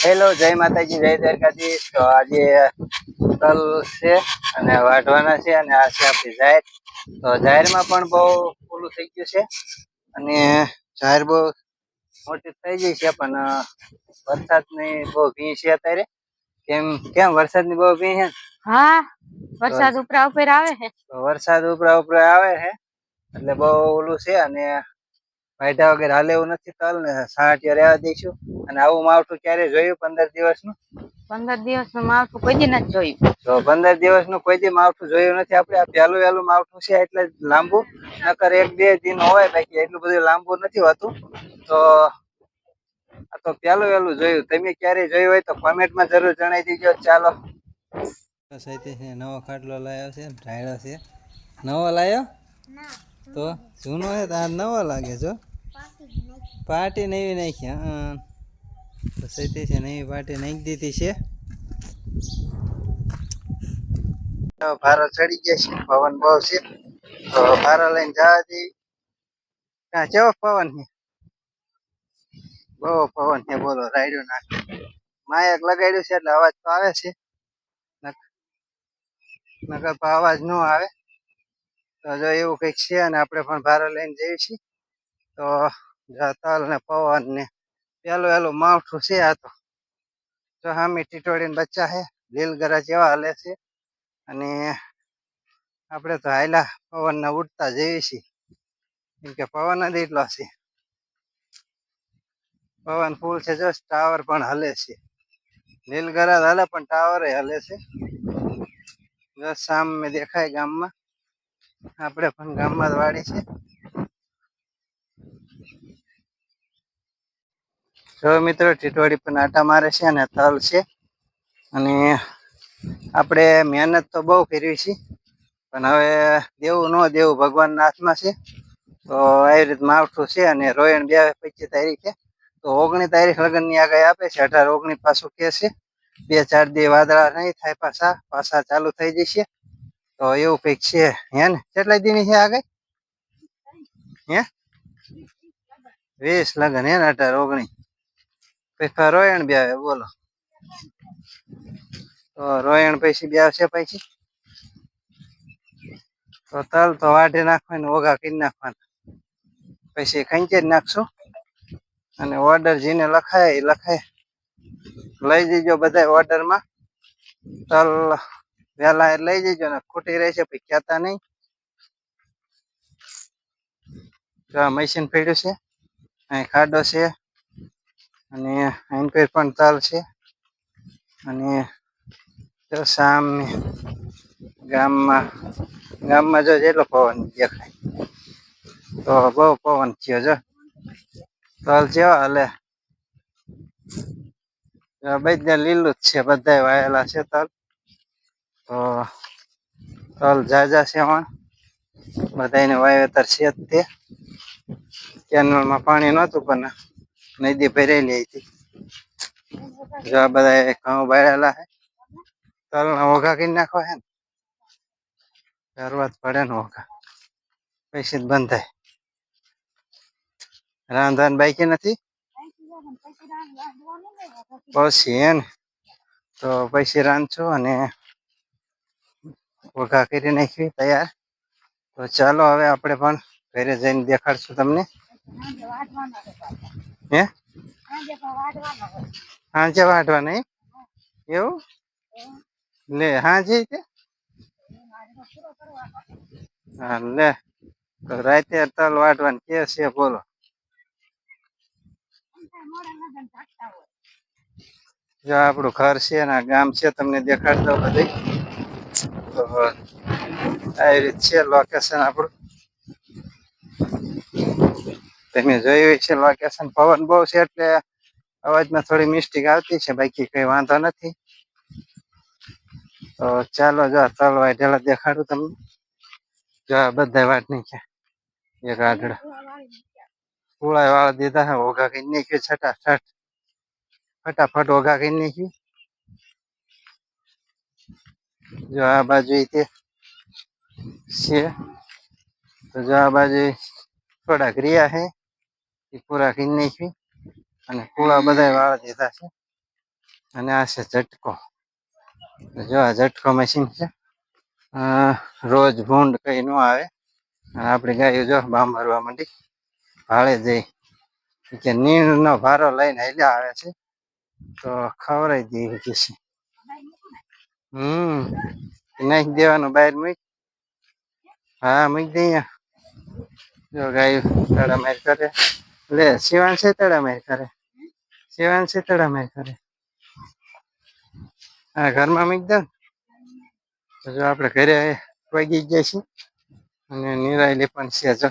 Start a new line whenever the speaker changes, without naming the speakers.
Hello જય માતાજી જય દ્વારકાજી તો આજે તલ છે અને વાઢવાના છે અને આ છે આપણી જાહેર. તો જાહેરમાં પણ બહુ ઓલું થઈ ગયું છે અને જાહેર બહુ મોટી થઈ ગઈ છે પણ વરસાદની બહુ ભી છે અત્યારે. કેમ કેમ વરસાદની બહુ ભી છે?
હા વરસાદ ઉપરા ઉપર આવે છે.
વરસાદ ઉપરા ઉપર આવે છે એટલે બહુ ઓલું છે અને વાઢ્યા વગેરે હાલે એવું નથી તલ ને સાઠિયા રહેવા દઈશું. અને આવું માવઠું ક્યારે જોયું પંદર દિવસનું?
પંદર દિવસનું માવઠું કોઈ દી નથી જોયું.
તો પંદર દિવસનું કોઈ દી માવઠું જોયું નથી આપણે. આ પહેલું વહેલું માવઠું છે એટલે લાંબુ. નકર એક બે દિન હોય બાકી એટલું બધું લાંબુ નથી હોતું. તો આ તો પહેલું વહેલું જોયું. તમે ક્યારે જોયું હોય તો કોમેન્ટમાં જરૂર જણાવી દીજો. ચાલો. સાહિત્ય નવો ખાટલો લાવ્યો છે ઢાળ્યો છે. નવો લાવ્યો તો જૂનો છે તો નવો લાગે છો પાર્ટી નવી નાખી, હા. તો છે નવી પાર્ટી નાખી દીધી છે. ભારો ચડી ગયા છે, પવન બહુ છે. તો ભારો લઈને જવા દે. હા, કેવો પવન છે? બહુ પવન છે, બોલો, રાયડું નાખ. માયક લગાડ્યું છે, એટલે અવાજ તો આવે છે. નક- નકર અવાજ ન આવે. તો જો એવું કંઈક છે અને આપણે પણ ભારો લઈને જઈએ છીએ, તો તલ ને પવન ને પેલું માવઠું છે આ તો. સામે હામી બચ્ચા છે લીલગરા જેવા હાલે છે. અને આપણે તો હાયલા પવનના ઉડતા જઈએ છીએ. કેમ કે પવન જ એટલો છે. પવન ફૂલ છે જો ટાવર પણ હલે છે. લીલગરા હાલે પણ ટાવર હલે છે. જો સામે દેખાય ગામમાં. આપણે પણ ગામમાં જ વાડી છે. જો મિત્રો, ટીટવાડી પણ આટા મારે છે અને તલ છે. અને આપણે મહેનત તો બહુ કરવી છે, પણ હવે દેવું ન દેવું ભગવાનના હાથમાં છે. તો આવી રીતે માવઠું છે અને રોયણ બે પચીસ તારીખે. તો ઓગણીસ તારીખ લગ્નની આગાહી આપે છે, અઢાર ઓગણીસ પાછું કે છે. બે ચાર દી વાદળા નહીં થાય પાછા પાછા ચાલુ થઈ જશે. તો એવું કંઈક છે, હે ને? કેટલા દીની છે આગળ હે? વીસ લગ્ન, હે ને? અઢાર ઓગણીસ પછી રોયણ બે આવે, બોલો. તો રોયણ પછી બે આવશે પછી? તો તલ તો વાઢી નાખવાનું ઓગા કરી નાખવાના. પછી જ નાખશું. અને ઓર્ડર જેને લખાય એ લખાય. લઈ જજો બધા ઓર્ડરમાં તલ વહેલા લઈ જજો ને ખૂટી રહેશે, પછી કહેતા નહીં. મશીન પડ્યું છે, અહીં ખાડો છે. અને અહીં પણ તલ છે. અને સામે ગામમાં ગામમાં જો જેટલો પવન દેખાય, તો બહુ પવન થયો જો. તલ જેવા હાલે. બધા લીલું જ છે બધા વાયેલા છે તલ તો તલ જાજા છે એમાં બધાને વાવેતર છે જ તે. કેનલમાં પાણી નહોતું પણ નદી ભરેલી હતી. જો આ બધા ઘઉં બાળેલા હે. તલના ઓઘા કરી નાખો હે ને. શરૂઆત પડે ને ઓઘા. પૈસા બંધ થાય રાંધાન બાકી નથી? પછી હે ને. તો પૈસા રાંધશું અને ઓઘા કરી નાખી તૈયાર. તો ચાલો હવે આપણે પણ ઘરે જઈને દેખાડશું તમને. હે? હાંજે વાઢવા નહીં? એવું? લે હાંજે તે હા લે. તો રાતે તલ વાઢવાનું કે છે બોલો. જો આપણું ઘર છે ને ગામ છે તમને દેખાડી બધી બધું તો આવી રીત છે લોકેશન આપણું. તમે જોયું છે, લોકેશન પવન બહુ છે એટલે અવાજમાં થોડી મિસ્ટેક આવતી છે, બાકી કઈ વાંધો નથી. તો ચાલો જો આ તલ વાઢેલા દેખાડું તમને. જો, આ બધા વાટ નાખ્યા એક આગળ. પુળાય વાળા દીધા હે, ઓઘા કરી નાખ્યું, છટાછટ. ફટાફટ ઓઘા કરી નાખ્યું. જો, આ બાજુ ઈ તે છે. તો જો, આ બાજુ થોડાક રહ્યા છે એ પૂરા કરી નાખ્યું અને પૂળા બધા વાળા દીધા છે. અને આ છે ઝટકો. જો આ ઝટકો મશીન છે. રોજ ભૂંડ કઈ ન આવે. અને આપણી ગાયો જો બામ ભરવા માંડી. ભાળે જઈ. કે નીણનો ભારો લઈને હેલ્યા આવે છે. તો ખવડાવી દઈએ કે છે. હમ. નાખી દેવાનું બહાર મૂક. હા, મૂક દઈએ જો ગાયું મારી કરે. લે, શિવાન છે મેર કરે શિવાન છે મેર કરે હા ઘરમાં મૂક દો ને. તો જો આપણે ઘરે વાગી ગયા છીએ. અને નિરાયલી પણ છે, જો.